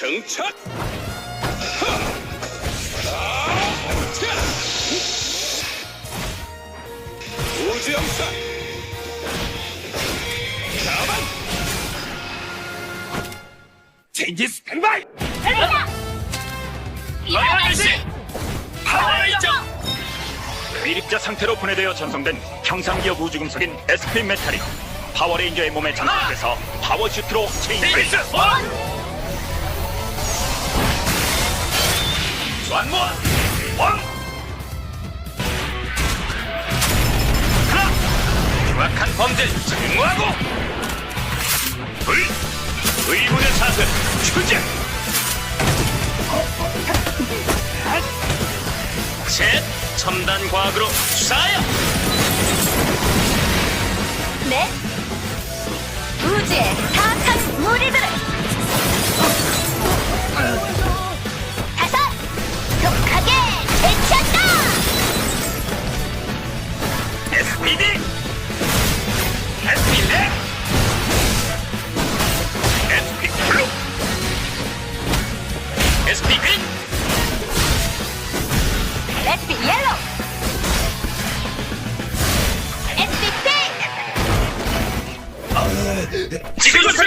정착! 우주영사! 자만! 체인지 스탠바이! 이라이시 파워레인저! 미립자 상태로 분해되어 전송된 형상기업 우주금속인 SP 메탈이 파워레인저의 몸에 장착돼서 파워슈트로 체인지 완모! 원! 하나! 정확한 범죄를 증오하고! 둘! 의문의 사슬 추적! 셋! 첨단 과학으로 수사하여! 네? 우주의 SP 렉! SP 블루! SP 옐로우! SP 핑크 지금부터